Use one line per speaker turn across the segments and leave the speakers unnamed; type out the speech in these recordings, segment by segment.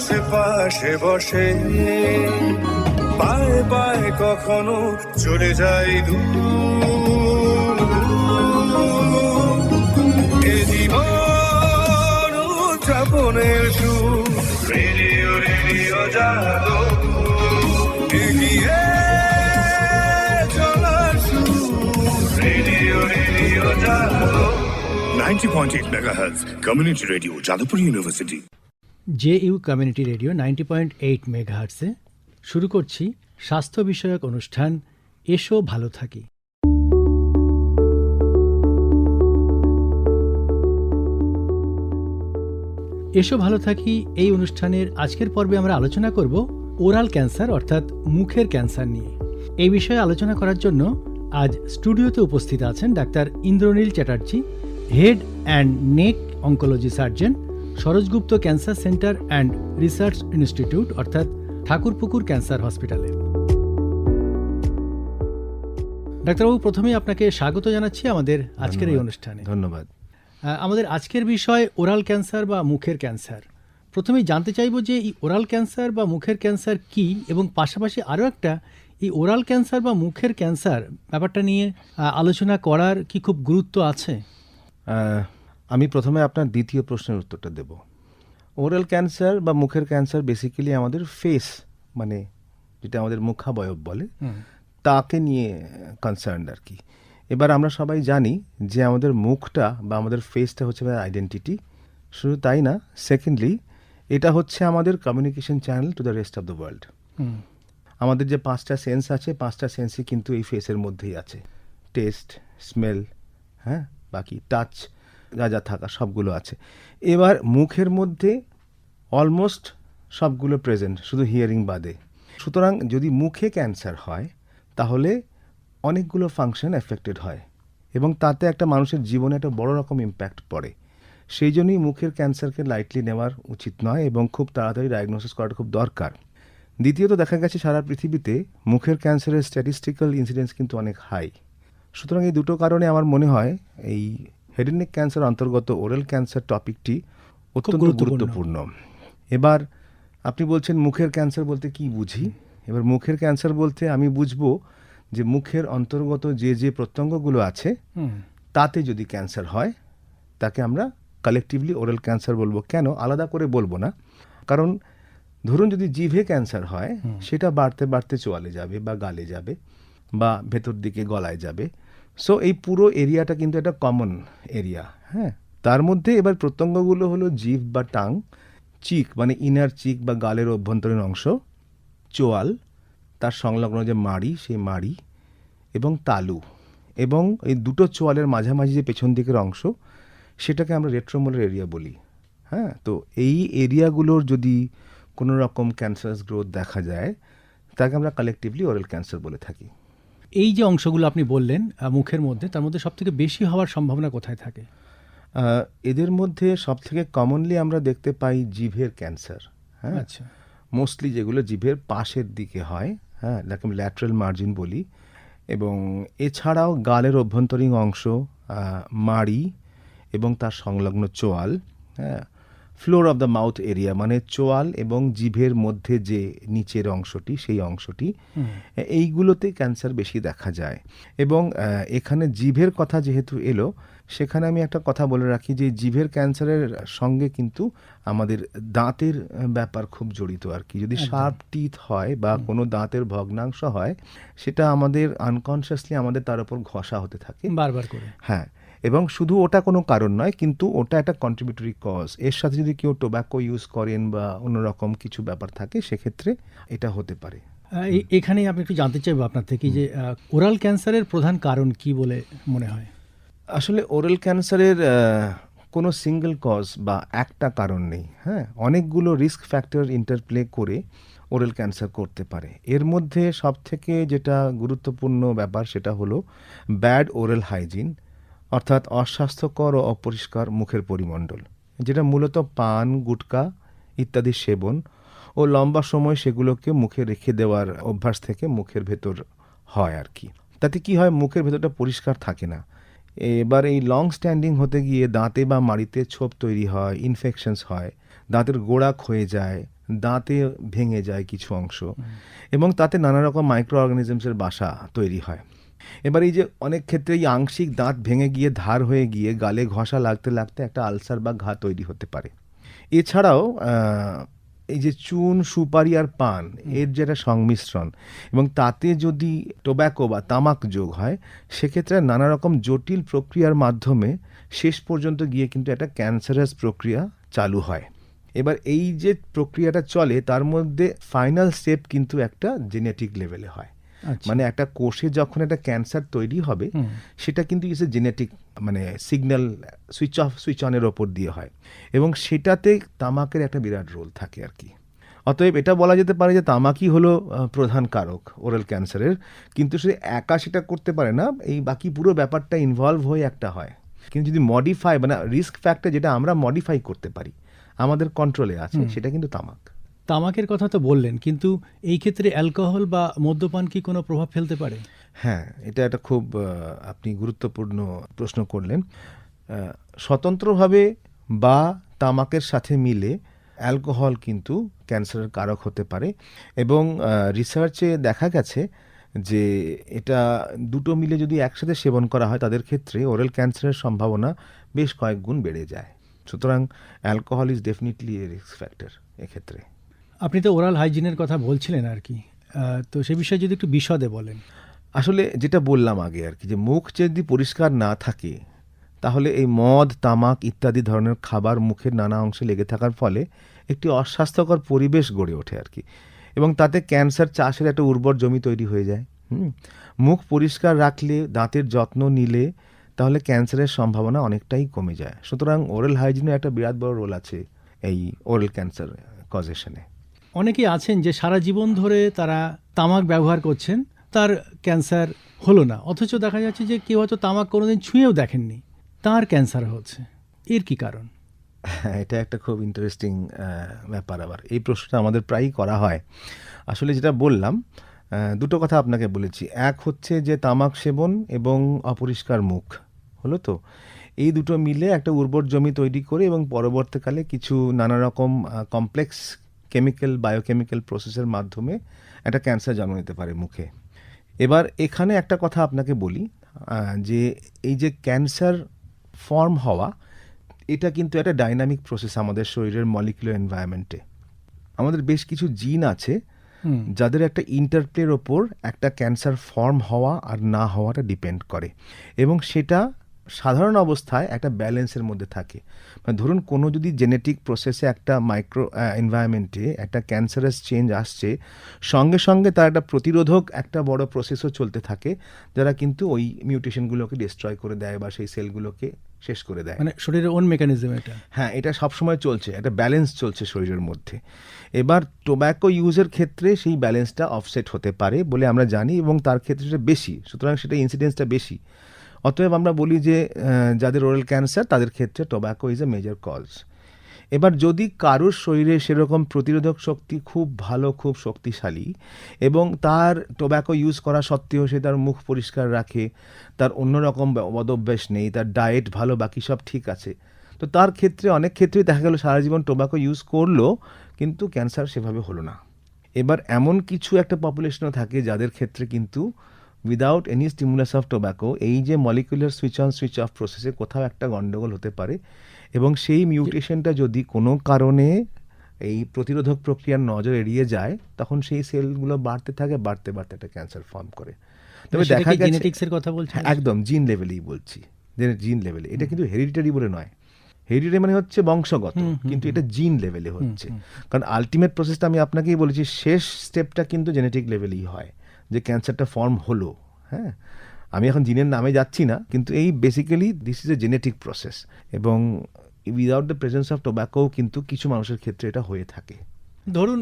এসে পাশে বসে। পায়ে পায়ে কখনো চলে যাই এ জীবন উদযাপনের সুর। রেডিও রেডিও জাগো। এগিয়ে চলার সুর। রেডিও রেডিও জাগো। 90.8 megahertz community radio Jadavpur university.
J U community radio ninety point eight মেগাহার্টসে। শুরু করছি স্বাস্থ্য বিষয়ক অনুষ্ঠান, এসো ভালো থাকি। এসো ভালো থাকি, এই অনুষ্ঠানের আজকের পর্বে আমরা আলোচনা করব ওরাল ক্যান্সার, অর্থাৎ মুখের ক্যান্সার নিয়ে। এই বিষয়ে আলোচনা করার জন্য আজ স্টুডিওতে উপস্থিত আছেন doctor Indranil Chatterjee, head and neck oncology surgeon Saroj Gupta cancer centre and research institute অর্থাৎ ঠাকুরপুকুর ক্যান্সার হসপিটালে। ডাক্তারবাবু প্রথমেই আপনাকে স্বাগত জানাচ্ছি আমাদের আজকের এই অনুষ্ঠানে।
ধন্যবাদ।
আমাদের আজকের বিষয় ওরাল ক্যান্সার বা মুখের ক্যান্সার। প্রথমেই জানতে চাইব যে এই ওরাল ক্যান্সার বা মুখের ক্যান্সার কি এবং পাশাপাশি আরও একটা এই ওরাল ক্যান্সার বা মুখের ক্যান্সার ব্যাপারটা নিয়ে আলোচনা করার কি খুব গুরুত্ব আছে?
আমি প্রথমে আপনার দ্বিতীয় প্রশ্নের উত্তরটা দেব। ওরাল ক্যান্সার বা মুখের ক্যান্সার বেসিক্যালি আমাদের ফেস মানে যেটা আমাদের মুখাবয়ব বলে তাকে নিয়ে কনসার্ন আর কি। এবার আমরা সবাই জানি যে আমাদের মুখটা বা আমাদের ফেসটা হচ্ছে আইডেন্টিটি শুধু তাই না সেকেন্ডলি এটা হচ্ছে আমাদের communication channel to the rest of the world আমাদের যে পাঁচটা সেন্স আছে পাঁচটা সেন্সই কিন্তু এই ফেসের মধ্যেই আছে। টেস্ট স্মেল হ্যাঁ বাকি টাচ যা যা থাকা সবগুলো আছে। এবার মুখের মধ্যে অলমোস্ট সবগুলো প্রেজেন্ট শুধু হিয়ারিং বাদে। সুতরাং যদি মুখে ক্যান্সার হয়, তাহলে অনেকগুলো ফাংশন এফেক্টেড হয় এবং তাতে একটা মানুষের জীবনে একটা বড় রকম ইম্প্যাক্ট পড়ে। সেই জন্যই মুখের ক্যান্সারকে লাইটলি নেওয়ার উচিত নয় এবং খুব তাড়াতাড়ি ডায়াগনোসিস করাটা খুব দরকার। দ্বিতীয়ত দেখা গেছে সারা পৃথিবীতে মুখের ক্যান্সারের স্ট্যাটিস্টিক্যাল ইনসিডেন্স কিন্তু অনেক হাই সুতরাং এই দুটো কারণে আমার মনে হয় এই হেডেনেক ক্যান্সার অন্তর্গত ওরাল ক্যান্সার টপিকটি অত্যন্ত
গুরুত্বপূর্ণ।
এবার আপনি বলছেন মুখের ক্যান্সার বলতে কি বুঝি? এবার মুখের ক্যান্সার বলতে আমি বুঝব যে মুখের অন্তর্গত যে যে প্রত্যঙ্গগুলো আছে তাতে যদি ক্যান্সার হয় তাকে আমরা কালেকটিভলি ওরাল ক্যান্সার বলব। কেন? আলাদা করে বলব না। কারণ ধরুন যদি জিভে ক্যান্সার হয় সেটা বাড়তে বাড়তে চোয়ালে যাবে বা গালে যাবে বা ভেতর দিকে গলায় যাবে। সো এই পুরো এরিয়াটা কিন্তু একটা কমন এরিয়া হ্যাঁ? তার মধ্যে এবার প্রত্যঙ্গগুলো হলো জিভ বা টাং চিক মানে ইনার চিক বা গালের অভ্যন্তরীণ অংশ, চোয়াল, তার সংলগ্ন যে মাড়ি, সেই মাড়ি, এবং তালু, এবং এই দুটো চোয়ালের মাঝামাঝি যে পেছন দিকের অংশ, সেটাকে আমরা রেট্রোমোলার এরিয়া বলি হ্যাঁ? তো এই এরিয়াগুলোর যদি কোনো রকম ক্যান্সারাস গ্রোথ দেখা যায়, তাকে আমরা কালেকটিভলি ওরাল ক্যান্সার বলে থাকি।
এই যে অংশগুলো আপনি বললেন মুখের মধ্যে তার মধ্যে সব থেকে বেশি হওয়ার সম্ভাবনা কোথায় থাকে?
এদের মধ্যে সবথেকে কমনলি আমরা দেখতে পাই জিভের ক্যান্সার হ্যাঁ?
আচ্ছা।
মোস্টলি যেগুলো জিভের পাশের দিকে হয় হ্যাঁ? যাকে ল্যাটারাল মার্জিন বলি। এবং এছাড়াও গালের অভ্যন্তরীণ অংশ মাড়ি এবং তার সংলগ্ন চোয়াল হ্যাঁ? Floor of the mouth area মানে চোয়াল এবং জিভের মধ্যে যে নিচের অংশটি সেই অংশটি এইগুলোতে ক্যান্সার বেশি দেখা যায়। এবং এখানে জিভের কথা যেহেতু এলো সেখানে আমি একটা কথা বলে রাখি যে জিভের ক্যান্সারের সঙ্গে কিন্তু আমাদের দাঁতের ব্যাপার খুব জড়িত আর কি। যদি শার্প টিথ হয় বা কোনো দাঁতের ভগ্নাংশ হয় সেটা আমাদের আনকনসিয়াসলি আমাদের তার উপর ঘষা হতে থাকে।
বারবার করে।
হ্যাঁ এবং শুধু ওটা কোনো কারণ নয় কিন্তু ওটা একটা কন্ট্রিবিউটরি কজ এর সাথে যদি কেউ টোব্যাকো ইউজ করেন বা অন্যরকম কিছু ব্যাপার থাকে সেক্ষেত্রে এটা হতে পারে।
এখানেই আমি একটু জানতে চাইব আপনার থেকে যে ওরাল ক্যান্সারের প্রধান কারণ কি বলে মনে হয়?
আসলে ওরাল ক্যান্সারের কোনো সিঙ্গেল কজ বা একটা কারণ নেই হ্যাঁ? অনেকগুলো রিস্ক ফ্যাক্টর ইন্টারপ্লে করে ওরাল ক্যান্সার করতে পারে। এর মধ্যে সবথেকে যেটা গুরুত্বপূর্ণ ব্যাপার সেটা হলো ব্যাড ওরাল হাইজিন অর্থাৎ অস্বাস্থ্যকর ও অপরিষ্কার মুখের পরিমণ্ডল যেটা মূলত পান গুটকা ইত্যাদি সেবন ও লম্বা সময় সেগুলোকে মুখে রেখে দেওয়ার অভ্যাস থেকে মুখের ভেতর হয় আর কি। তাতে কি হয় মুখের ভেতরটা পরিষ্কার থাকে না। এবার এই লং স্ট্যান্ডিং হতে গিয়ে দাঁতে বা মাড়িতে ছোপ তৈরি হয় ইনফেকশনস হয় দাঁতের গোড়া ক্ষয়ে যায় দাঁতে ভেঙে যায় কিছু অংশ এবং তাতে নানা রকম মাইক্রো অর্গানিজমসের বাসা তৈরি হয়। এবার এই যে অনেক ক্ষেত্রে এই আংশিক দাঁত ভেঙে গিয়ে ধার হয়ে গিয়ে গালে ঘষা লাগতে লাগতে একটা আলসার বা ঘা তৈরি হতে পারে। এছাড়াও এই যে চুন সুপারি আর পান এর যেটা সংমিশ্রণ এবং তাতে যদি টোব্যাকো বা তামাক যোগ হয় সেক্ষেত্রে নানা রকম জটিল প্রক্রিয়ার মাধ্যমে শেষ পর্যন্ত গিয়ে কিন্তু একটা ক্যান্সারাস প্রক্রিয়া চালু হয়। এবার এই যে প্রক্রিয়াটা চলে তার মধ্যে ফাইনাল স্টেপ কিন্তু একটা জেনেটিক লেভেলে হয়। মানে একটা কোষে যখন একটা ক্যান্সার তৈরি হবে সেটা কিন্তু ইস জেনেটিক মানে সিগন্যাল সুইচ অফ সুইচ অনের ওপর দিয়ে হয়। এবং সেটাতে তামাকের একটা বিরাট রোল থাকে আর কি। অতএব এটা বলা যেতে পারে যে তামাকই হলো প্রধান কারক ওরাল ক্যান্সারের কিন্তু সে একা সেটা করতে পারে না এই বাকি পুরো ব্যাপারটা ইনভলভ হয়ে একটা হয়। কিন্তু যদি মডিফাই মানে রিস্ক ফ্যাক্টর যেটা আমরা মডিফাই করতে পারি আমাদের কন্ট্রোলে আছে সেটা কিন্তু তামাক।
তামাকের কথা তো বললেন, কিন্তু এই ক্ষেত্রে অ্যালকোহল বা মদ্যপান কি কোনো প্রভাব ফেলতে পারে?
হ্যাঁ এটা একটা খুব আপনি গুরুত্বপূর্ণ প্রশ্ন করলেন। স্বতন্ত্রভাবে বা তামাকের সাথে মিলে অ্যালকোহল কিন্তু ক্যান্সারের কারক হতে পারে। এবং রিসার্চে দেখা গেছে যে এটা দুটো মিলে যদি একসাথে সেবন করা হয়, তাদের ক্ষেত্রে ওরাল ক্যান্সারের সম্ভাবনা বেশ কয়েক গুণ বেড়ে যায়। সুতরাং alcohol is definitely a risk factor এক্ষেত্রে।
আপনি তো ওরাল হাইজিনের কথা বলছিলেন আর কি। তো সে বিষয়ে যদি একটু বিশদে বলেন।
আসলে যেটা বললাম আগে আর কি, যে মুখ যদি পরিষ্কার না থাকে, তাহলে এই মদ, তামাক ইত্যাদি ধরনের খাবার মুখের নানা অংশে লেগে থাকার ফলে একটি অস্বাস্থ্যকর পরিবেশ গড়ে ওঠে আর কি। এবং তাতে ক্যান্সার, চাষের একটা উর্বর জমি তৈরি হয়ে যায়। মুখ পরিষ্কার রাখলে, দাঁতের যত্ন নিলে, তাহলে ক্যান্সারের সম্ভাবনা অনেকটাই কমে যায়। সুতরাং ওরাল হাইজিনের একটা বিরাট বড় রোল আছে এই ওরাল ক্যান্সার কজেশনে
অনেকেই আছেন যে সারা জীবন ধরে তারা তামাক ব্যবহার করছেন, তার ক্যান্সার হলো না। অথচ দেখা যাচ্ছে যে কেউ হয়তো তামাক কোনোদিন ছুঁয়েও দেখেননি। তার ক্যান্সার হচ্ছে। এর কি কারণ?
এটা একটা খুব ইন্টারেস্টিং ব্যাপার আবার। এই প্রশ্নটা আমাদের প্রায়ই করা হয়। আসলে যেটা বললাম দুটো কথা আপনাকে বলেছি। এক হচ্ছে যে তামাক সেবন এবং অপরিষ্কার মুখ। হলো তো? এই দুটো মিলে একটা উর্বর জমি তৈরি করে এবং পরবর্তীকালে কিছু নানা রকম কমপ্লেক্স কেমিক্যাল বায়োকেমিক্যাল প্রসেসের মাধ্যমে একটা ক্যান্সার জন্ম নিতে পারে মুখে। এবার এখানে একটা কথা আপনাকে বলি যে এই যে ক্যান্সার ফর্ম হওয়া এটা কিন্তু একটা ডাইনামিক প্রসেস আমাদের শরীরের মলিকুলার এনভায়রনমেন্টে আমাদের বেশ কিছু জিন আছে যাদের একটা ইন্টারপ্লের ওপর একটা ক্যান্সার ফর্ম হওয়া আর না হওয়াটা ডিপেন্ড করে। এবং সেটা সাধারণ অবস্থায় একটা ব্যালেন্সের মধ্যে থাকে। মানে ধরুন কোনো যদি জেনেটিক প্রসেসে একটা মাইক্রো এনভায়রনমেন্টে একটা ক্যান্সারাস চেঞ্জ আসছে সঙ্গে সঙ্গে তার একটা প্রতিরোধক একটা বড় প্রসেসও চলতে থাকে যারা কিন্তু ওই মিউটেশনগুলোকে ডিস্ট্রয় করে দেয় বা সেই সেলগুলোকে শেষ করে দেয়।
মানে শরীরের ওন মেকানিজম এটা।
হ্যাঁ এটা সবসময় চলছে একটা ব্যালেন্স চলছে শরীরের মধ্যে। এবার টোব্যাকো ইউজের ক্ষেত্রে সেই ব্যালেন্সটা অফসেট হতে পারে বলে আমরা জানি এবং তার ক্ষেত্রে সেটা বেশি সুতরাং সেটা ইনসিডেন্সটা বেশি। অতএব আমরা বলি যে যাদের ওরাল ক্যান্সার তাদের ক্ষেত্রে tobacco is a major cause এবার যদি কারোর শরীরে সেরকম প্রতিরোধক শক্তি খুব ভালো, খুব শক্তিশালী এবং তার টোব্যাকো ইউজ করা সত্ত্বেও সে তার মুখ পরিষ্কার রাখে, তার অন্যরকম বদভ্যাস নেই, তার ডায়েট ভালো, বাকি সব ঠিক আছে, তো তার ক্ষেত্রে, অনেক ক্ষেত্রেই দেখা গেল সারা জীবন টোব্যাকো ইউজ করল, কিন্তু ক্যান্সার সেভাবে হলো না। এবার এমন কিছু একটা পপুলেশনও থাকে যাদের ক্ষেত্রে কিন্তু without any stimulus of tobacco এই যে molecular switch on switch off প্রসেসে কোথাও একটা গন্ডগোল হতে পারে এবং সেই মিউটেশনটা যদি কোনো কারণে এই প্রতিরোধক প্রক্রিয়ার নজর এড়িয়ে যায় তখন সেই সেলগুলো বাড়তে থাকে বাড়তে বাড়তে একটা ক্যান্সার ফর্ম করে। তবে দেখা গেছে
কথা বলছেন?
হ্যাঁ, একদম জিন লেভেলেই বলছি। জিন লেভেলে এটা কিন্তু হেরিডিটারি বলে নয়। হেরিডিটারি মানে হচ্ছে বংশগত কিন্তু এটা জিন লেভেলে হচ্ছে। কারণ আলটিমেট প্রসেসটা আমি আপনাকেই বলেছি শেষ স্টেপটা কিন্তু জেনেটিক লেভেলেই হয়। যে ক্যান্সারটা ফর্ম হলো হ্যাঁ? আমি এখন জিনের নামে যাচ্ছি না কিন্তু এই basically this is a genetic process এবং without the presence of tobacco কিন্তু কিছু মানুষের ক্ষেত্রে এটা হয়ে থাকে।
ধরুন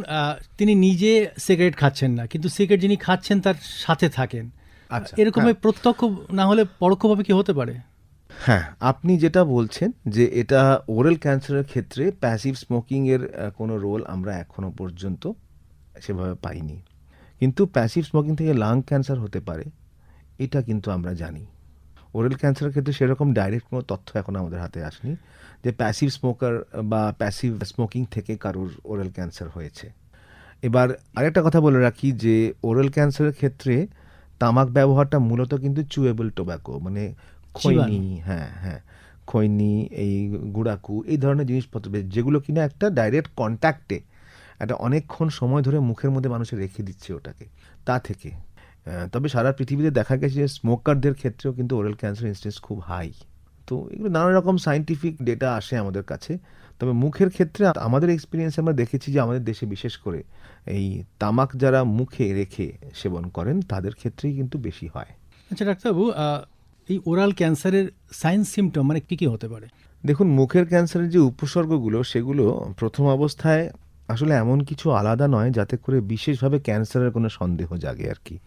তিনি নিজে সিগারেট খাচ্ছেন না কিন্তু সিগারেট যিনি খাচ্ছেন তার সাথে থাকেন।
আচ্ছা,
এরকম
হ্যাঁ।
প্রত্যক্ষ না হলে পরোক্ষভাবে কি হতে পারে?
হ্যাঁ আপনি যেটা বলছেন যে এটা ওরাল ক্যান্সারের ক্ষেত্রে প্যাসিভ স্মোকিংয়ের কোনো রোল আমরা এখনও পর্যন্ত সেভাবে পাইনি। কিন্তু প্যাসিভ স্মোকিং থেকে লাং ক্যান্সার হতে পারে এটা কিন্তু আমরা জানি। ওরাল ক্যান্সারের ক্ষেত্রে সেরকম ডাইরেক্ট কোনো তথ্য এখন আমাদের হাতে আসেনি যে প্যাসিভ স্মোকার বা প্যাসিভ স্মোকিং থেকে কারোর ওরাল ক্যান্সার হয়েছে। এবার আরেকটা কথা বলে রাখি যে ওরাল ক্যান্সারের ক্ষেত্রে তামাক ব্যবহারটা মূলত কিন্তু চুয়েবল টোব্যাকো মানে খৈনি হ্যাঁ হ্যাঁ খৈনি এই গুড়াকু এই ধরনের জিনিসপত্র যেগুলো কিনা একটা ডাইরেক্ট কন্ট্যাক্টে একটা অনেকক্ষণ সময় ধরে মুখের মধ্যে মানুষের রেখে দিচ্ছে ওটাকে। তা থেকে। তবে সারা পৃথিবীতে দেখা গেছে যে স্মোকারদের ক্ষেত্রেও কিন্তু ওরাল ক্যান্সার ইনসিডেন্স খুব হাই। তো এগুলো নানা রকম সাইন্টিফিক ডেটা আসে আমাদের কাছে। তবে মুখের ক্ষেত্রে আমাদের এক্সপিরিয়েন্সে আমরা দেখেছি যে আমাদের দেশে বিশেষ করে এই তামাক যারা মুখে রেখে সেবন করেন তাদের ক্ষেত্রেই কিন্তু বেশি হয়।
আচ্ছা ডাক্তারবাবু এই ওরাল ক্যান্সারের সাইন সিমটম মানে কী কী হতে পারে?
দেখুন মুখের ক্যান্সারের যে উপসর্গগুলো সেগুলো প্রথম অবস্থায় আসলে এমন কিছু আলাদা নয় যাতে করে বিশেষভাবে ক্যান্সারের কোনো সন্দেহ জাগে আর কি।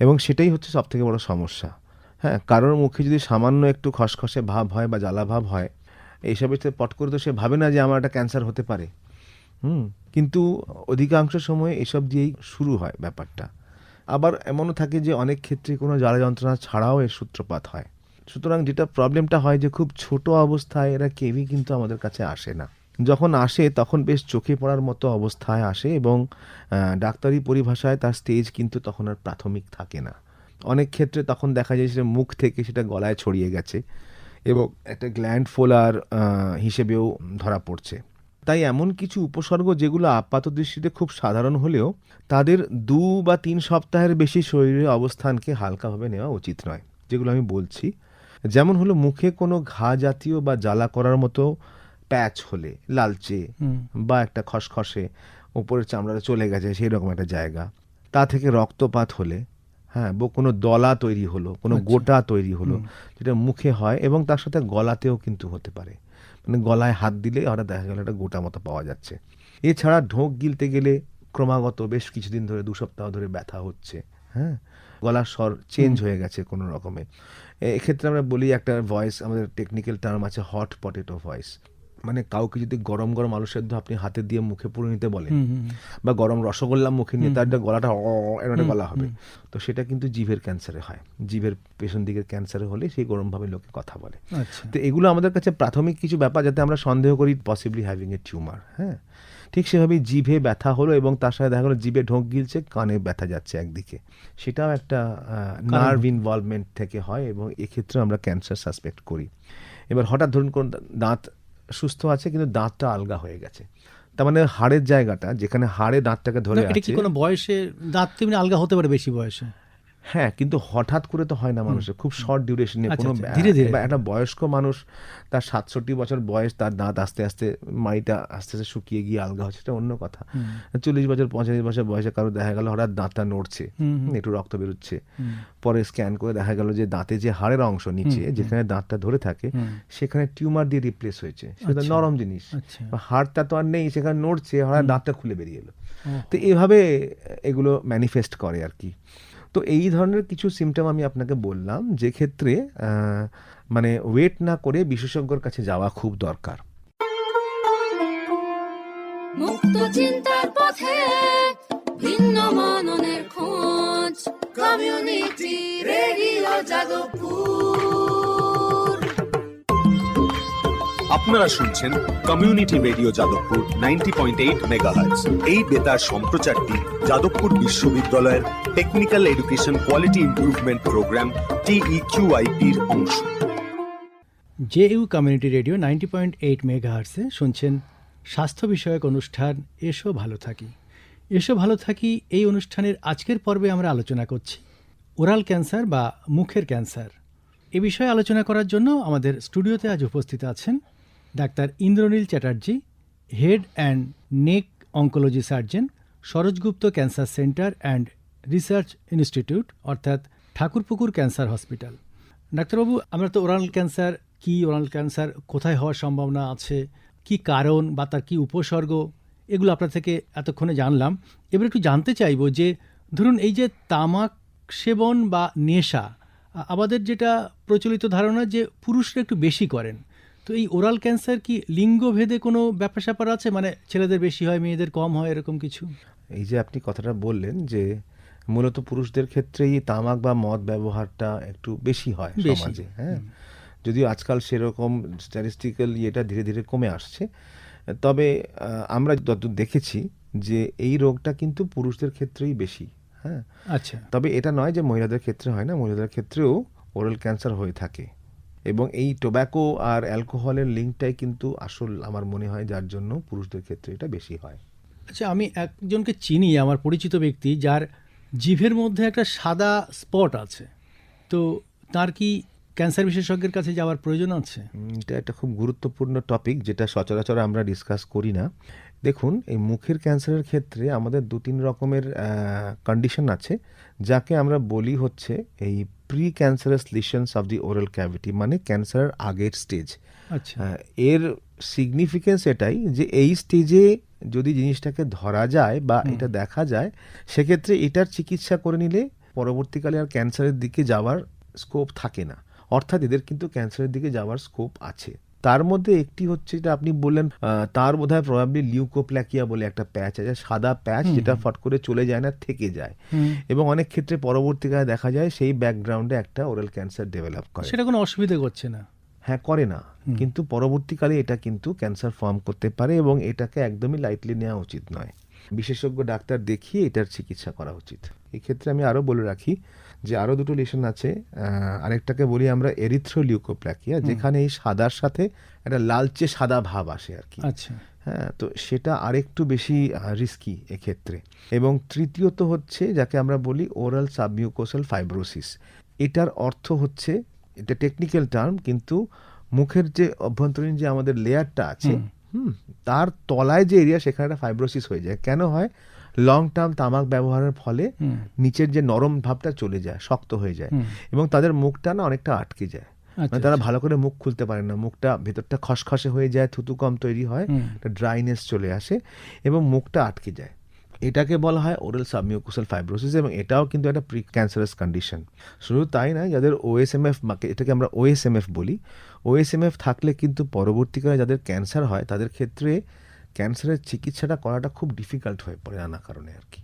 এবং সেটাই হচ্ছে সব থেকে বড় সমস্যা। হ্যাঁ কারোর মুখে যদি সামান্য একটু খসখসে ভাব হয় বা জ্বালা ভাব হয় এইসবের সাথে পট করে তো সে ভাবে না যে আমার একটা ক্যান্সার হতে পারে। হুম কিন্তু অধিকাংশ সময় এসব দিয়েই শুরু হয় ব্যাপারটা। আবার এমনও থাকে যে অনেক ক্ষেত্রে কোনো জ্বালা যন্ত্রণা ছাড়াও এর সূত্রপাত হয়। সুতরাং যেটা প্রবলেমটা হয় যে খুব ছোট অবস্থায় এরা কেউই কিন্তু আমাদের কাছে আসে না। যখন আসে তখন বেশ চোখে পড়ার মতো অবস্থায় আসে এবং ডাক্তারি পরিভাষায় তার স্টেজ কিন্তু তখন আর প্রাথমিক থাকে না। অনেক ক্ষেত্রে তখন দেখা যায় সেটা মুখ থেকে সেটা গলায় ছড়িয়ে গেছে এবং একটা গ্ল্যান্ড ফোলার হিসেবেও ধরা পড়ছে। তাই এমন কিছু উপসর্গ যেগুলো আপাত দৃষ্টিতে খুব সাধারণ হলেও তাদের দু বা তিন সপ্তাহের বেশি শরীরের অবস্থানকে হালকাভাবে নেওয়া উচিত নয়, যেগুলো আমি বলছি। যেমন হলো মুখে কোনো ঘা জাতীয় বা জ্বালা করার মতো প্যাচ হলে লালচে বা একটা খসখসে উপরের চামড়াটা চলে গেছে সেই রকম একটা জায়গা। তা থেকে রক্তপাত হলে হ্যাঁ বা কোনো দলা তৈরি হলো কোনো
আচ্ছা।
গোটা তৈরি হলো যেটা মুখে হয় এবং তার সাথে গলাতেও কিন্তু হতে পারে। মানে গলায় হাত দিলে হঠাৎ দেখা গেল একটা গোটা মতো পাওয়া যাচ্ছে। এছাড়া ঢোক গিলতে গেলে ক্রমাগত বেশ কিছুদিন ধরে দু সপ্তাহ ধরে ব্যথা হচ্ছে হ্যাঁ? গলার স্বর চেঞ্জ হয়ে গেছে কোনো রকমে। এক্ষেত্রে আমরা বলি একটা ভয়েস আমাদের টেকনিক্যাল টার্ম আছে হট পটেটো ভয়েস। মানে কাউকে যদি গরম গরম আলু সেদ্ধ আপনি হাতে দিয়ে মুখে পুরো নিতে বলেন বা গরম রসগোল্লা মুখে নিয়ে তার গলাটা একটা গলা হবে। তো সেটা কিন্তু জিভের ক্যান্সারে হয়। জিভের পেছন দিকের ক্যান্সারে হলে সেই গরমভাবে লোকে কথা বলে।
আচ্ছা।
তো এগুলো আমাদের কাছে প্রাথমিক কিছু ব্যাপার যাতে আমরা সন্দেহ করি পসিবলি হ্যাভিং এ টিউমার হ্যাঁ? ঠিক সেভাবেই জিভে ব্যথা হলো এবং তার সাথে দেখা গেলো জিভে ঢোক গিলছে কানে ব্যথা যাচ্ছে একদিকে। সেটাও একটা নার্ভ ইনভলভমেন্ট থেকে হয় এবং এক্ষেত্রে আমরা ক্যান্সার সাসপেক্ট করি। এবার হঠাৎ ধরুন কোন দাঁত সুস্থ আছে কিন্তু দাঁতটা আলগা হয়ে গেছে। তার মানে হাড়ের জায়গাটা যেখানে হাড়ে দাঁতটাকে ধরে আছে
কোনো বয়সে দাঁত তো আলগা হতে পারে বেশি বয়সে?
হ্যাঁ কিন্তু হঠাৎ করে তো হয় না মানুষের। খুব শর্ট ডিউরেশনে
আচ্ছা,
কোনো
আচ্ছা, ধীরে ধীরে।
বা একটা বয়স্ক মানুষ তার সাতষট্টি বছর বয়স তার দাঁত আস্তে আস্তে মাড়িটা আস্তে আস্তে শুকিয়ে গিয়ে আলগা হচ্ছে এটা অন্য কথা। চল্লিশ বছর পঁয়তাল্লিশ বছর বয়সে কারও দেখা গেল হঠাৎ দাঁতটা নড়ছে। একটু রক্ত বেরোচ্ছে। পরে স্ক্যান করে দেখা গেল যে দাঁতে যে হাড়ের অংশ নিচে যেখানে দাঁতটা ধরে থাকে সেখানে টিউমার দিয়ে রিপ্লেস হয়েছে। সেটা
আচ্ছা।
নরম জিনিস। হাড়টা তো আর নেই সেখানে নড়ছে হঠাৎ দাঁতটা খুলে বেরিয়ে এলো। তো এভাবে এগুলো ম্যানিফেস্ট করে আর কি। তো এই ধরনের কিছু সিমটম আমি আপনাকে বললাম, যে ক্ষেত্রে মানে ওয়েট না করে বিশেষজ্ঞর কাছে যাওয়া খুব দরকার।
মুক্ত চিন্তার পথে ভিন্ন মননের খোঁজ কমিউনিটি রেডিও
আপনারা শুনছেন community radio Jadavpur ninety point eight megahertz এই বেতার সম্প্রচারটি যাদবপুর বিশ্ববিদ্যালয়ের technical education quality improvement programme টিইকিউআইপির অংশ।
J U community radio ninety point eight মেগাহার্সে শুনছেন স্বাস্থ্য বিষয়ক অনুষ্ঠান, এসো ভালো থাকি। এসো ভালো থাকি, এই অনুষ্ঠানের আজকের পর্বে আমরা আলোচনা করছি। ওরাল ক্যান্সার বা মুখের ক্যান্সার। এ বিষয়ে আলোচনা করার জন্য আমাদের স্টুডিওতে আজ উপস্থিত আছেন doctor Indranil Chatterjee, head and neck oncology surgeon Saroj Gupta cancer centre and research institute, অর্থাৎ ঠাকুরপুকুর ক্যান্সার হসপিটাল। ডাক্তারবাবু, আমরা তো ওরাল ক্যান্সার, কি ওরাল ক্যান্সার, কোথায় হওয়ার সম্ভাবনা আছে, কি কারণ বা তার কি উপসর্গ, এগুলো আপনার থেকে এতক্ষণে জানলাম। এবার একটু জানতে চাইব যে, ধরুন এই যে তামাক সেবন বা নেশা আমাদের যেটা প্রচলিত ধারণা যে পুরুষরা একটু বেশি করেন তো এই ওরাল ক্যান্সার কি লিঙ্গভেদে কোনো ব্যাপার স্যাপার আছে? মানে ছেলেদের বেশি হয় মেয়েদের কম হয় এরকম কিছু?
এই যে আপনি কথাটা বললেন যে মূলত পুরুষদের ক্ষেত্রেই তামাক বা মদ ব্যবহারটা একটু বেশি হয় সমাজে হ্যাঁ? যদিও আজকাল সেরকম স্ট্যাটিস্টিক্যাল ইয়েটা ধীরে ধীরে কমে আসছে তবে আমরা যত দেখেছি যে এই রোগটা কিন্তু পুরুষদের ক্ষেত্রেই বেশি হ্যাঁ?
আচ্ছা।
তবে এটা নয় যে মহিলাদের ক্ষেত্রে হয় না মহিলাদের ক্ষেত্রেও ওরাল ক্যান্সার হয়ে থাকে। এবং এই টোব্যাকো আর অ্যালকোহলের লিঙ্কটাই কিন্তু আসল আমার মনে হয় যার জন্য পুরুষদের ক্ষেত্রে এটা বেশি হয়।
আচ্ছা আমি একজনকে চিনি আমার পরিচিত ব্যক্তি যার জিভের মধ্যে একটা সাদা স্পট আছে। তো তার কি ক্যান্সার বিশেষজ্ঞের কাছে যাওয়ার প্রয়োজন আছে?
এটা একটা খুব গুরুত্বপূর্ণ টপিক যেটা সচরাচর আমরা ডিসকাস করি না। দেখুন এই মুখের ক্যান্সারের ক্ষেত্রে আমাদের দু তিন রকমের কন্ডিশন আছে। যাকে আমরা বলি হচ্ছে এই pre cancerous lesions of the oral cavity মানে ক্যান্সারের আগের স্টেজ
আচ্ছা।
এর সিগনিফিকেন্স এটাই যে এই স্টেজে যদি জিনিসটাকে ধরা যায় বা এটা দেখা যায় সেক্ষেত্রে এটার চিকিৎসা করে নিলে পরবর্তীকালে আর ক্যান্সারের দিকে যাওয়ার স্কোপ থাকে না। অর্থাৎ এদের কিন্তু ক্যান্সারের দিকে যাওয়ার স্কোপ আছে। তার মধ্যে একটি হচ্ছে যেটা আপনি বললেন তার বোধ হয় প্রবাবলি লিউকোপ্ল্যাকিয়া বলে একটা প্যাচ আছে সাদা প্যাচ যেটা ফট করে চলে যায় না থেকে যায়। এবং অনেক ক্ষেত্রে পরবর্তীকালে দেখা যায় সেই ব্যাকগ্রাউন্ডে একটা ওরাল ক্যান্সার ডেভেলপ করে।
সেটা কোনো অসুবিধা করছে না।
হ্যাঁ করে না। কিন্তু পরবর্তীকালে এটা কিন্তু ক্যান্সার ফর্ম করতে পারে এবং এটাকে একদমই লাইটলি নেওয়া উচিত নয়। বিশেষজ্ঞ ডাক্তার দেখিয়ে এটার চিকিৎসা করা উচিত। এক্ষেত্রে আমি আরও বলে রাখি যে আরও দুটো লেশন আছে আরেকটাকে বলি আমরা এরিথ্রোলিউকোপ্ল্যাকিয়া যেখানে এই সাদার সাথে একটা লালচে সাদা ভাব আসে আর কি।
আচ্ছা।
হ্যাঁ তো সেটা আরেকটু বেশি রিস্কি এক্ষেত্রে। এবং তৃতীয়ত হচ্ছে যাকে আমরা বলি ওরাল সাবমিউকোসাল ফাইব্রোসিস এটার অর্থ হচ্ছে এটা টেকনিক্যাল টার্ম কিন্তু মুখের যে অভ্যন্তরীণ যে আমাদের লেয়ারটা আছে হুম। তার তলায় যে এরিয়া সেখানে একটা ফাইব্রোসিস হয়ে যায়। কেন হয়? লং টার্ম তামাক ব্যবহারের ফলে নিচের যে নরম ভাবটা চলে যায় শক্ত হয়ে যায় এবং তাদের মুখটা না অনেকটা আটকে যায়।
আচ্ছা,
মানে তারা ভালো করে মুখ খুলতে পারে না মুখটা ভেতরটা খসখসে হয়ে যায় থুতু কম তৈরি হয় একটা ড্রাইনেস চলে আসে এবং মুখটা আটকে যায়। এটাকে বলা হয় ওরাল সাবমিউকোসাল ফাইব্রোসিস এবং এটাও কিন্তু একটা প্রি ক্যান্সারাস কন্ডিশন শুধু তাই নয় যাদের ওএসএমএফ এটাকে আমরা ওএসএমএফ বলি ওএসএমএফ থাকলে কিন্তু পরবর্তীকালে যাদের ক্যান্সার হয় তাদের ক্ষেত্রে ক্যান্সারের চিকিৎসাটা করাটা খুব ডিফিকাল্ট হয়ে পড়ে নানা কারণে আর কি।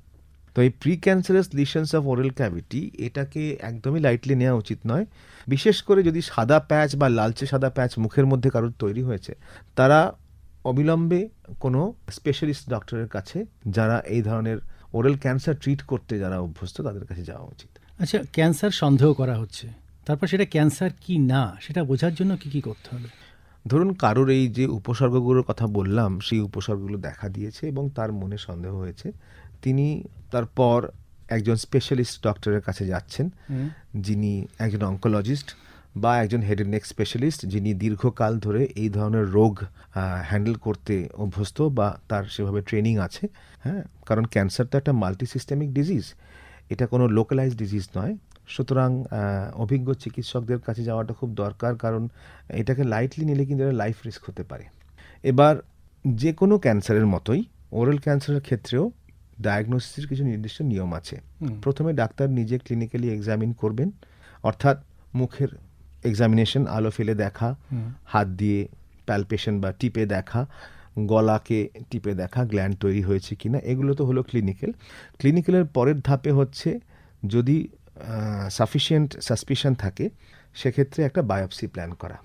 তো এই pre cancerous lesions of oral cavity এটাকে একদমই লাইটলি নেওয়া উচিত নয়। বিশেষ করে যদি সাদা প্যাচ বা লালচে সাদা প্যাচ মুখের মধ্যে কারোর তৈরি হয়েছে, তারা অবিলম্বে কোনো স্পেশালিস্ট ডক্টরের কাছে যারা এই ধরনের ওরাল ক্যান্সার ট্রিট করতে যারা অভ্যস্ত, তাদের কাছে যাওয়া উচিত।
আচ্ছা ক্যান্সার সন্দেহ করা হচ্ছে। তারপর সেটা ক্যান্সার কি না, সেটা বোঝার জন্য কি কি করতে হবে?
ধরুন কারোর এই যে উপসর্গগুলোর কথা বললাম সেই উপসর্গগুলো দেখা দিয়েছে এবং তার মনে সন্দেহ হয়েছে। তিনি তারপর একজন স্পেশালিস্ট ডক্টরের কাছে যাচ্ছেন। যিনি একজন অঙ্কোলজিস্ট বা একজন হেড নেক স্পেশালিস্ট যিনি দীর্ঘকাল ধরে এই ধরনের রোগ হ্যান্ডেল করতে অভ্যস্ত বা তার সেভাবে ট্রেনিং আছে। হ্যাঁ কারণ ক্যান্সার তো একটা মাল্টি সিস্টেমিক ডিজিজ এটা কোনো লোকালাইজ ডিজিজ নয়। সুতরাং অভিজ্ঞ চিকিৎসকদের কাছে যাওয়াটা খুব দরকার কারণ এটাকে লাইটলি নিলে কিন্তু এটা লাইফ রিস্ক হতে পারে। এবার যে কোনো ক্যান্সারের মতোই ওরাল ক্যান্সারের ক্ষেত্রেও ডায়াগনোসিসের কিছু নির্দিষ্ট নিয়ম আছে। প্রথমে ডাক্তার নিজে ক্লিনিক্যালি এক্সামিন করবেন অর্থাৎ মুখের এক্সামিনেশন আলো ফেলে দেখা হাত দিয়ে প্যালপেশন বা টিপে দেখা গলাকে টিপে দেখা গ্ল্যান্ড তৈরি হয়েছে কিনা এগুলো তো হলো ক্লিনিক্যাল ক্লিনিক্যালের পরের ধাপে হচ্ছে যদি সাফিসিয়েন্ট সাসপিশন থাকে, সেক্ষেত্রে একটা বায়োপসি প্ল্যান করা।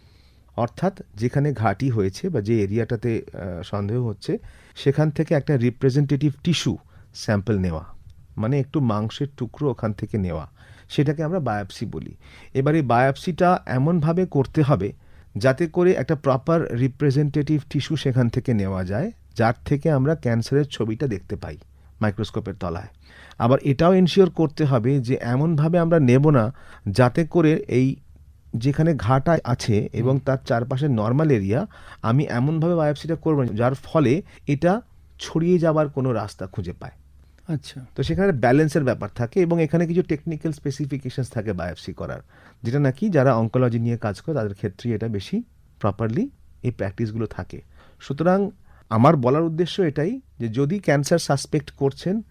অর্থাৎ যেখানে ঘাটি হয়েছে বা যে এরিয়াটাতে সন্দেহ হচ্ছে, সেখান থেকে একটা রিপ্রেজেন্টেটিভ টিস্যু স্যাম্পল নেওয়া। মানে একটু মাংসের টুকরো ওখান থেকে নেওয়া। সেটাকে আমরা বায়োপসি বলি। এবার এই বায়োপসিটা এমনভাবে করতে হবে যাতে করে একটা প্রপার রিপ্রেজেন্টেটিভ টিস্যু সেখান থেকে নেওয়া যায়, যার থেকে আমরা ক্যান্সারের ছবিটা দেখতে পাই। মাইক্রোস্কোপের তলায়। আবার এটাও এনশিওর করতে হবে যে এমনভাবে আমরা নেব না যাতে করে এই যেখানে ঘাটা আছে এবং তার চারপাশে নর্মাল এরিয়া আমি এমনভাবে বায়োপসিটা করব যার ফলে এটা ছড়িয়ে যাবার কোনো রাস্তা খুঁজে পায়।
আচ্ছা।
তো সেখানে ব্যালেন্সের ব্যাপার থাকে এবং এখানে কিছু টেকনিক্যাল স্পেসিফিকেশনস থাকে বায়োপসি করার। যেটা নাকি যারা অঙ্কোলজি নিয়ে কাজ করে তাদের ক্ষেত্রে এটা বেশি প্রপারলি এই প্র্যাকটিসগুলো থাকে। সুতরাং আমার বলার উদ্দেশ্য এটাই যে যদি ক্যান্সার সাসপেক্ট করছেন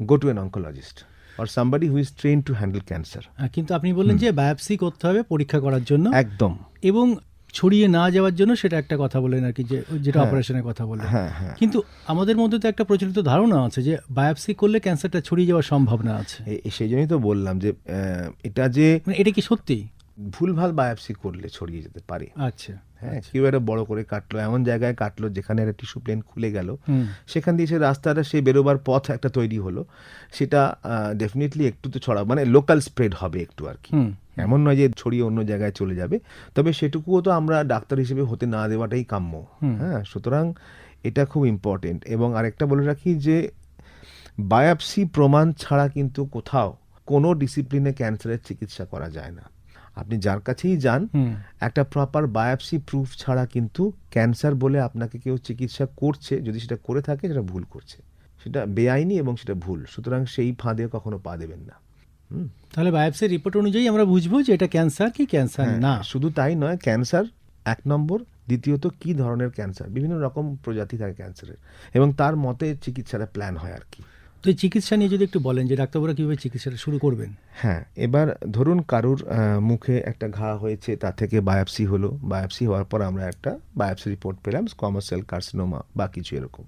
go to an oncologist or somebody who is train to handle cancer
কিন্তু আপনি বললেন যে বায়োপসি করতে হবে পরীক্ষা করার জন্য।
একদম।
এবং ছড়িয়ে না যাওয়ার জন্য সেটা একটা কথা বলেন আর কি যে যেটা
হ্যাঁ।
অপারেশনের কথা বলেন
হ্যাঁ হ্যাঁ।
কিন্তু আমাদের মধ্যে তো একটা প্রচলিত ধারণা আছে যে বায়োপসি করলে ক্যান্সারটা ছড়িয়ে যাওয়ার সম্ভাবনা আছে।
সেই জন্যই তো বললাম যে এটা যে
মানে এটা কি সত্যি?
ভুলভাল বায়োপসি করলে ছড়িয়ে যেতে পারে।
আচ্ছা।
হ্যাঁ কেউ একটা বড় করে কাটলো এমন জায়গায় কাটলো যেখানে একটা টিস্যু প্লেন খুলে গেল। সেখান দিয়ে সে রাস্তাটা সে বেরোবার পথ একটা তৈরি হলো। সেটা ডেফিনেটলি একটু তো ছড়া মানে লোকাল স্প্রেড হবে একটু আর কি। এমন নয় যে ছড়িয়ে অন্য জায়গায় চলে যাবে। তবে সেটুকুও তো আমরা ডাক্তার হিসেবে হতে না দেওয়াটাই কাম্য। হ্যাঁ সুতরাং এটা খুব ইম্পর্টেন্ট এবং আরেকটা বলে রাখি যে বায়োপসি প্রমাণ ছাড়া কিন্তু কোথাও কোনো ডিসিপ্লিনে ক্যান্সারের চিকিৎসা করা যায় না। আপনি যার কাছেই যান একটা প্রপার বায়োপসি প্রুফ ছাড়া কিন্তু ক্যান্সার বলে আপনাকে কেউ চিকিৎসা করছে যদি সেটা করে থাকে সেটা ভুল করছে। সেটা বেআইনি এবং সেটা ভুল সুতরাং সেই ফাঁদে কখনো পা দেবেন না।
তাহলে বায়োপসির রিপোর্ট অনুযায়ী আমরা বুঝব যে এটা ক্যান্সার কি ক্যান্সার না?
শুধু তাই নয় ক্যান্সার এক নম্বর দ্বিতীয়ত কি ধরনের ক্যান্সার বিভিন্ন রকম প্রজাতি থাকে ক্যান্সারের এবং তার মতে চিকিৎসাটা প্ল্যান হয় আর কি।
তো এই চিকিৎসা নিয়ে যদি একটু বলেন যে ডাক্তারবাবুরা কীভাবে চিকিৎসাটা শুরু করবেন?
হ্যাঁ এবার ধরুন কারুর মুখে একটা ঘা হয়েছে তা থেকে বায়োপসি হলো। বায়োপসি হওয়ার পর আমরা একটা বায়োপসি রিপোর্ট পেলাম কমার্শিয়াল কার্সিনোমা বা কিছু এরকম।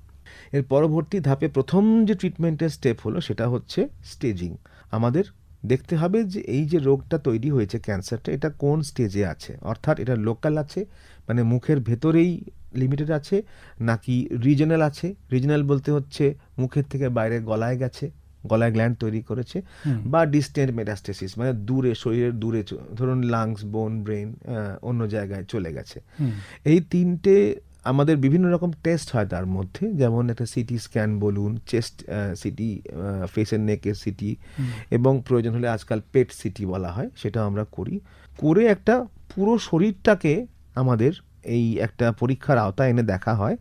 এর পরবর্তী ধাপে প্রথম যে ট্রিটমেন্টের স্টেপ হলো সেটা হচ্ছে স্টেজিং। আমাদের দেখতে হবে যে এই যে রোগটা তৈরি হয়েছে ক্যান্সারটা, এটা কোন স্টেজে আছে? অর্থাৎ এটা লোকাল আছে মানে মুখের ভেতরেই লিমিটেড আছে নাকি রিজনাল আছে? রিজনাল বলতে হচ্ছে মুখের থেকে বাইরে গলায় গেছে গলায় গ্ল্যান্ড তৈরি করেছে বা ডিস্টেন্ট মেটাস্টেসিস মানে দূরে শরীরের দূরে ধরুন লাংস বোন ব্রেন অন্য জায়গায় চলে গেছে। এই তিনটে আমাদের বিভিন্ন রকম টেস্ট হয় তার মধ্যে যেমন একটা সিটি স্ক্যান বলুন চেস্ট সিটি ফেসের নেকের সিটি এবং প্রয়োজন হলে আজকাল পেট সিটি বলা হয় সেটা আমরা করি। করে একটা পুরো শরীরটাকে আমাদের এই একটা পরীক্ষার আওতায় এনে দেখা হয়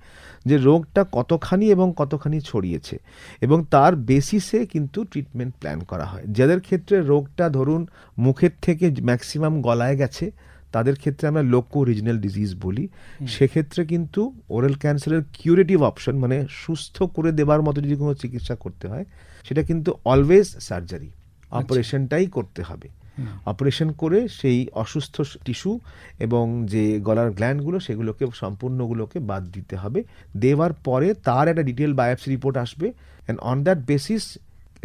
যে রোগটা কতখানি এবং কতখানি ছড়িয়েছে এবং তার বেসিসে কিন্তু ট্রিটমেন্ট প্ল্যান করা হয়। যাদের ক্ষেত্রে রোগটা ধরুন মুখের থেকে ম্যাক্সিমাম গলায় গেছে তাদের ক্ষেত্রে আমরা লোকো রিজনাল ডিজিজ বলি। সেক্ষেত্রে কিন্তু ওরাল ক্যান্সারের কিউরেটিভ অপশন মানে সুস্থ করে দেবার মতো যদি কোনো চিকিৎসা করতে হয় সেটা কিন্তু অলওয়েজ সার্জারি অপারেশনটাই করতে হবে। অপারেশন করে সেই অসুস্থ টিস্যু এবং যে গলার গ্ল্যান্ডগুলো সেগুলোকে সম্পূর্ণগুলোকে বাদ দিতে হবে। দেওয়ার পরে তার একটা ডিটেল বায়োপসি রিপোর্ট আসবে and on that basis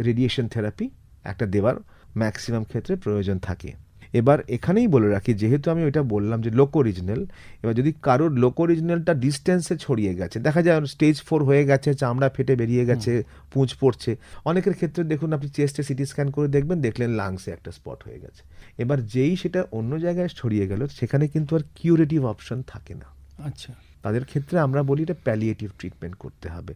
radiation therapy একটা দেওয়ার ম্যাক্সিমাম ক্ষেত্রে প্রয়োজন থাকে। এবার এখানেই বলে রাখি যেহেতু আমি ওইটা বললাম যে লোকো রিজনাল এবার যদি কারোর লোকো রিজনালটা ডিস্টেন্সে ছড়িয়ে গেছে দেখা যায় স্টেজ ফোর হয়ে গেছে চামড়া ফেটে বেরিয়ে গেছে পুঁজ পড়ছে অনেকের ক্ষেত্রে দেখুন আপনি চেস্টে সিটি স্ক্যান করে দেখবেন দেখলেন লাংসে একটা স্পট হয়ে গেছে। এবার যেই সেটা অন্য জায়গায় ছড়িয়ে গেল সেখানে কিন্তু আর কিউরেটিভ অপশন থাকে না।
আচ্ছা।
তাদের ক্ষেত্রে আমরা বলি এটা প্যালিয়েটিভ ট্রিটমেন্ট করতে হবে।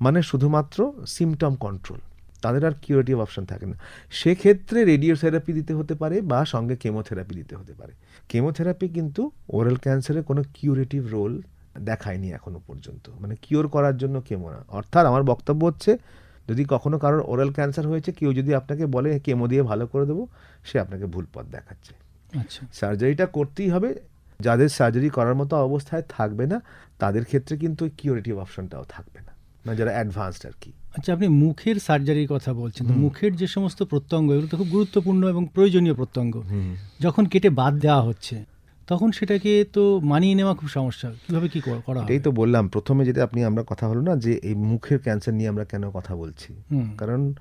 মানে শুধুমাত্র সিমটম কন্ট্রোল তাদের আর কিউরেটিভ অপশন থাকে না। সেক্ষেত্রে রেডিওথেরাপি দিতে হতে পারে বা সঙ্গে কেমোথেরাপি দিতে হতে পারে। কেমোথেরাপি কিন্তু ওরাল ক্যান্সারের কোনো কিউরেটিভ রোল দেখায়নি এখনও পর্যন্ত। মানে কিওর করার জন্য কেমো না। অর্থাৎ আমার বক্তব্য হচ্ছে যদি কখনো কারোর ওরাল ক্যান্সার হয়েছে কেউ যদি আপনাকে বলে কেমো দিয়ে ভালো করে দেবো সে আপনাকে ভুল পথ দেখাচ্ছে।
আচ্ছা।
সার্জারিটা করতেই হবে। যাদের সার্জারি করার মতো অবস্থায় থাকবে না তাদের ক্ষেত্রে কিন্তু কিউরেটিভ অপশনটাও থাকবে না। মানে যারা অ্যাডভান্সড আর কি।
আচ্ছা আপনি মুখের সার্জারির কথা বলছেন তো মুখের যে সমস্ত প্রত্যঙ্গ এগুলো তো খুব গুরুত্বপূর্ণ এবং প্রয়োজনীয় প্রত্যঙ্গ। যখন কেটে বাদ দেওয়া হচ্ছে তখন সেটাকে তো মানিয়ে নেওয়া খুব সমস্যা। কীভাবে কী কর-
এটাই তো বললাম প্রথমে যেটা আপনি আমরা কথা হলো না যে এই মুখের ক্যান্সার নিয়ে আমরা কেন কথা বলছি।
হুম।
কারণ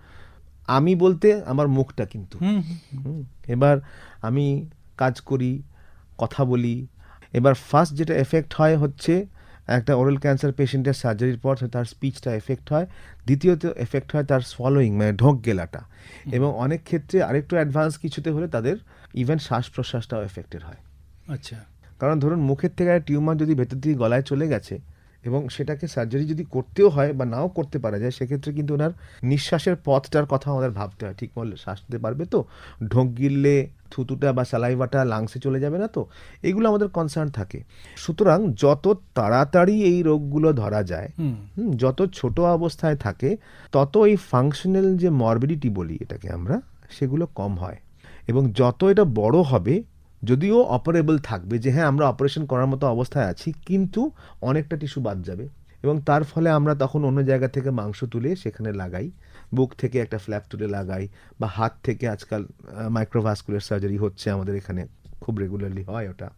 আমি বলতে আমার মুখটা কিন্তু। এবার আমি কাজ করি কথা বলি। এবার ফার্স্ট যেটা এফেক্ট হয় হচ্ছে একটা ওরাল ক্যান্সার পেশেন্টের সার্জারির পর তার স্পিচটা এফেক্ট হয় দ্বিতীয়ত এফেক্ট হয় তার সোয়ালোয়িং মানে ঢোক গেলাটা। এবং অনেক ক্ষেত্রে আরেকটু অ্যাডভান্স কিছুতে হলে তাদের ইভেন শ্বাস প্রশ্বাসটাও এফেক্টেড হয়।
আচ্ছা।
কারণ ধরুন মুখের থেকে টিউমার যদি ভেতর দিয়ে গলায় চলে গেছে এবং সেটাকে সার্জারি যদি করতেও হয় বা নাও করতে পারা যায় সেক্ষেত্রে কিন্তু ওনার নিঃশ্বাসের পথটার কথা আমাদের ভাবতে হয়। ঠিক মতো শ্বাস নিতে পারবে তো? ঢোক গিললে থুতুটা বা সালাইভাটা লাংসে চলে যাবে না তো? এগুলো আমাদের কনসার্ন থাকে। সুতরাং যত তাড়াতাড়ি এই রোগগুলো ধরা যায় যত ছোট অবস্থায় থাকে তত এই ফাংশনাল যে মরবিডিটি বলি এটাকে আমরা সেগুলো কম হয়। এবং যত এটা বড় হবে যদিও অপারেবল থাকবে যে হ্যাঁ আমরা অপারেশন করার মতো অবস্থায় আছি কিন্তু অনেকটা টিস্যু বাদ যাবে। এবং তার ফলে আমরা তখন অন্য জায়গা থেকে মাংস তুলে সেখানে লাগাই। বুক থেকে একটা ফ্ল্যাপ তুলে লাগাই বা হাত থেকে আজকাল মাইক্রোভাস্কুলার সার্জারি হচ্ছে আমাদের এখানে খুব রেগুলারলি হয় ওটা।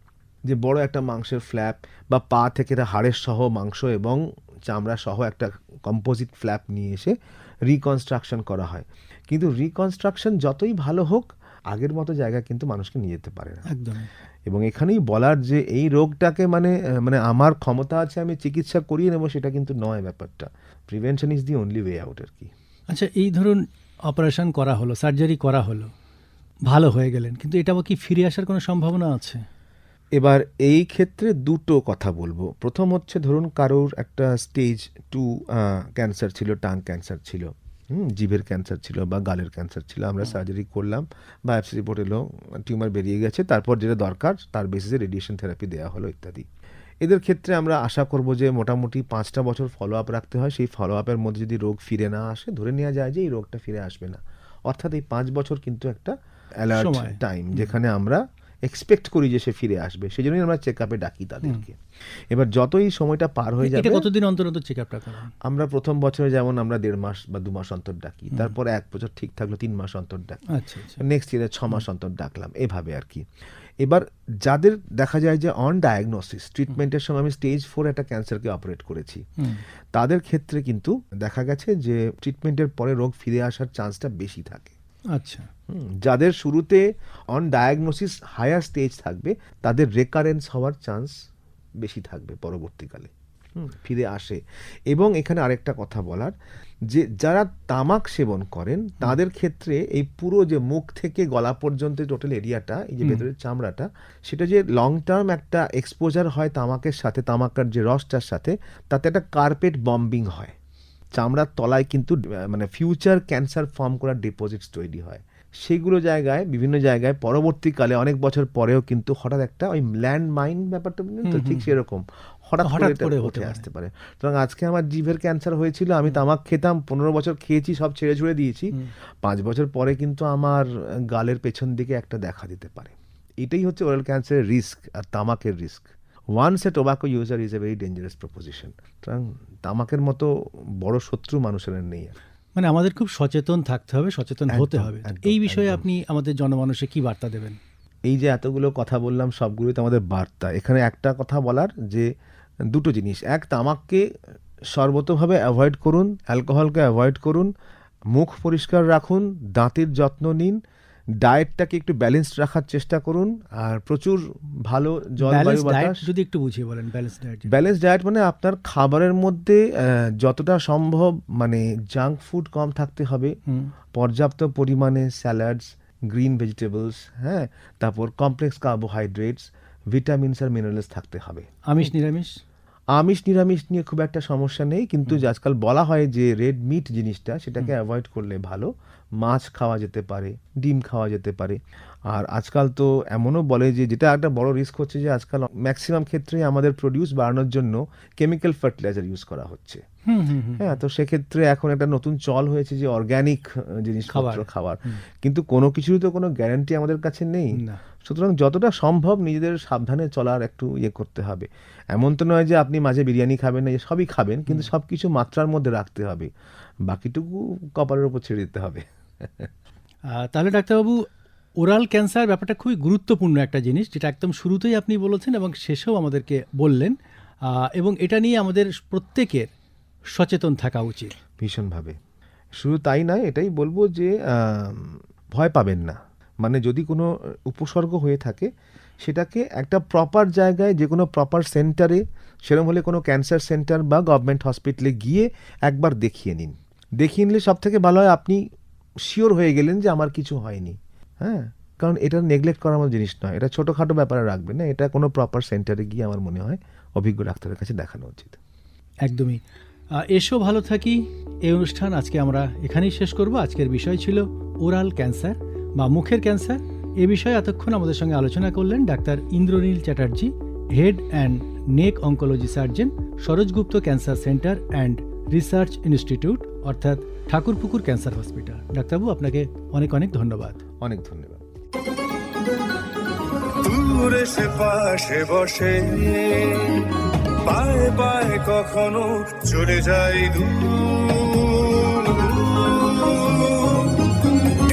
যে বড় একটা মাংসের ফ্ল্যাপ বা পা থেকে একটা হাড়ের সহ মাংস এবং চামড়া সহ একটা কম্পোজিট ফ্ল্যাপ নিয়ে এসে রিকনস্ট্রাকশন করা হয়। কিন্তু রিকনস্ট্রাকশন যতই ভালো হোক আগের মতো জায়গা কিন্তু মানুষকে নিয়ে যেতে পারে না।
একদম।
এবং এখানেই বলার যে এই রোগটাকে মানে মানে আমার ক্ষমতা আছে আমি চিকিৎসা করিয়ে নেব সেটা কিন্তু নয় ব্যাপারটা। Prevention is the only way out আর কি।
আচ্ছা এই ধরুন অপারেশন করা হলো সার্জারি করা হলো ভালো হয়ে গেলেন কিন্তু এটা কি ফিরে আসার কোনো সম্ভাবনা আছে?
এবার এই ক্ষেত্রে দুটো কথা বলব। প্রথম হচ্ছে ধরুন কারোর একটা স্টেজ টু ক্যান্সার ছিল টাং ক্যান্সার ছিল হুম জিভের ক্যান্সার ছিল বা গালের ক্যান্সার ছিল আমরা সার্জারি করলাম বা অ্যাপস রিপোর্ট এলো টিউমার বেরিয়ে গেছে তারপর যেটা দরকার তার বেসিসে রেডিয়েশন থেরাপি দেওয়া হলো ইত্যাদি। এদের ক্ষেত্রে আমরা আশা করব যে মোটামুটি পাঁচটা বছর ফলো আপ রাখতে হয়। সেই ফলো আপের মধ্যে যদি রোগ ফিরে না আসে ধরে নেওয়া যায় যে এই রোগটা ফিরে আসবে না। অর্থাৎ এই পাঁচ বছর কিন্তু একটা অ্যালার্ট টাইম যেখানে আমরা এক্সপেক্ট করি যে সে ফিরে আসবে। সেই জন্যই আমরা চেক আপে ডাকি তাদেরকে। এবার যতই সময়টা পার হয়ে যাবে
কতদিন অন্তর অন্তর চেক আপটা
আমরা প্রথম বছরে যেমন আমরা দেড় মাস বা দু মাস অন্তর ডাকি তারপরে এক বছর ঠিক থাকল তিন মাস অন্তর ডাকি।
আচ্ছা আচ্ছা।
নেক্সট ইয়ারে ছ মাস অন্তর ডাকলাম। এভাবে আর কি। এবার যাদের দেখা যায় যে অন ডায়াগনোসিস ট্রিটমেন্টের সময় আমি স্টেজ ফোর একটা ক্যান্সারকে অপারেট করেছি। তাদের ক্ষেত্রে কিন্তু দেখা গেছে যে ট্রিটমেন্টের পরে রোগ ফিরে আসার চান্সটা বেশি থাকে।
আচ্ছা।
যাদের শুরুতে অন ডায়াগনোসিস হায়ার স্টেজ থাকবে তাদের রেকারেন্স হওয়ার চান্স বেশি থাকবে পরবর্তীকালে। ফিরে আসে। এবং এখানে আরেকটা কথা বলার যে যারা তামাক সেবন করেন তাদের ক্ষেত্রে এই পুরো যে মুখ থেকে গলা পর্যন্ত টোটাল এরিয়াটা এই যে ভেতরের চামড়াটা সেটা যে লং টার্ম একটা এক্সপোজার হয় তামাকের সাথে তামাকের যে রসটার সাথে তাতে একটা কার্পেট বম্বিং হয়। চামড়ার তলায় কিন্তু মানে ফিউচার ক্যান্সার ফর্ম করার ডিপোজিটস তৈরি হয়। সেগুলো জায়গায় বিভিন্ন জায়গায় পরবর্তীকালে অনেক বছর পরেও কিন্তু হঠাৎ একটা ওই ল্যান্ড মাইন ব্যাপারটা তো ঠিক সেরকম। হঠাৎ
হঠাৎ
করে
হতে
আসতে পারে। সুতরাং আজকে আমার জিভের ক্যান্সার হয়েছিল আমি তামাক খেতাম পনেরো বছর খেয়েছি সব ছেড়ে ছুড়ে দিয়েছি। পাঁচ বছর পরে কিন্তু আমার গালের পেছন দিকে একটা দেখা দিতে পারে। এটাই হচ্ছে ওরাল ক্যান্সারের রিস্ক আর তামাকের risk once a tobacco user is a very dangerous proposition সুতরাং তামাকের মতো বড় শত্রু মানুষের নেই
মানে আমাদের খুব সচেতন থাকতে হবে সচেতন হতে হবে। এই বিষয়ে আপনি আমাদের জনমানুষে কি বার্তা দেবেন?
এই যে এতগুলো কথা বললাম সবগুলোই তো আমাদের বার্তা। এখানে একটা কথা বলার যে দুটো জিনিস। এক তামাককে সর্বতভাবে অ্যাভয়েড করুন অ্যালকোহলকে অ্যাভয়েড করুন মুখ পরিষ্কার রাখুন দাঁতের যত্ন নিন ডায়েটটাকে একটু ব্যালেন্সড রাখার চেষ্টা করুন আর প্রচুর ভালো জলবায়ু
ব্যালেন্স
বাতাস।
যদি একটু বুঝিয়ে বলেন ব্যালেন্স ডায়েট
ব্যালেন্স ডায়েট মানে আপনার খাবারের মধ্যে যতটা সম্ভব মানে জাঙ্ক ফুড কম থাকতে হবে। পর্যাপ্ত পরিমাণে স্যালাডস গ্রিন ভেজিটেবলস হ্যাঁ তারপর কমপ্লেক্স কার্বোহাইড্রেটস ভিটামিনস আর মিনারেলস থাকতে হবে।
আমিষ নিরামিষ?
আমিষ নিরামিষ নিয়ে খুব একটা সমস্যা নেই কিন্তু আজকাল বলা হয় যে রেড মিট জিনিসটা সেটাকে অ্যাভয়েড করলে ভালো। মাছ খাওয়া যেতে পারে ডিম খাওয়া যেতে পারে। আর আজকাল তো এমনও বলে যে যেটা একটা বড় রিস্ক হচ্ছে যে আজকাল ম্যাক্সিমাম ক্ষেত্রে আমাদের প্রডিউস বাড়ানোর জন্য কেমিক্যাল ফার্টিলাইজার ইউজ করা হচ্ছে।
হুম হুম হুম।
হ্যাঁ তো সেক্ষেত্রে এখন একটা নতুন চল হয়েছে যে অর্গ্যানিক জিনিসপত্র
খাবার।
কিন্তু কোনো কিছুরই তো কোনো গ্যারান্টি আমাদের কাছে নেই। সুতরাং যতটা সম্ভব নিজেদের সাবধানে চলার একটু ইয়ে করতে হবে। এমন তো নয় যে আপনি মাঝে বিরিয়ানি খাবেন না যে সবই খাবেন কিন্তু সব কিছু মাত্রার মধ্যে রাখতে হবে। বাকিটুকু কপালের উপর ছেড়ে দিতে হবে।
তাহলে ডাক্তারবাবু ওরাল ক্যান্সার ব্যাপারটা খুবই গুরুত্বপূর্ণ একটা জিনিস, যেটা একদম শুরুতেই আপনি বলেছেন এবং শেষেও আমাদেরকে বললেন। এবং এটা নিয়ে আমাদের প্রত্যেকের সচেতন থাকা উচিত।
ভীষণভাবে। শুধু তাই নয়, এটাই বলব যে ভয় পাবেন না। মানে যদি কোনো উপসর্গ হয়ে থাকে, সেটাকে একটা প্রপার জায়গায়, যে কোনো প্রপার সেন্টারে সেরকম হলে কোনো ক্যান্সার সেন্টার বা গভর্নমেন্ট হসপিটালে গিয়ে একবার দেখিয়ে নিন। দেখিয়ে নিলে সব থেকে ভালো হয়, আপনি শিওর হয়ে গেলেন যে আমার কিছু হয়নি। হ্যাঁ কারণ এটা নেগলেক্ট করার মতো জিনিস নয়। এটা ছোটোখাটো ব্যাপারে রাখবেন না। এটা কোনো প্রপার সেন্টারে গিয়ে আমার মনে হয় অভিজ্ঞ ডাক্তারের কাছে দেখানো উচিত।
একদমই। এসো ভালো থাকি। এই অনুষ্ঠান আজকে আমরা এখানেই শেষ করব। আজকের বিষয় ছিল ওরাল ক্যান্সার বা মুখের ক্যান্সার। এ বিষয়ে এতক্ষণ আমাদের সঙ্গে আলোচনা করলেন doctor Indranil Chatterjee, head and neck oncology surgeon Saroj Gupta cancer centre and research institute, অর্থাৎ ঠাকুরপুকুর ক্যান্সার হসপিটাল। ডাক্তারবাবু আপনাকে অনেক অনেক ধন্যবাদ।
অনেক ধন্যবাদ।
দূরে সে পাশে বসে পায়ে পায়ে কখনো চলে যায় দূর।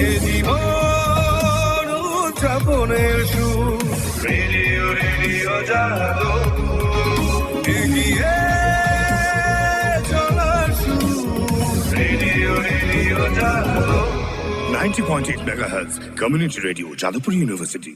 এ জীবন উদযাপনের সুর radio radio Jadavpur
90.8 megahertz community radio jadavpur university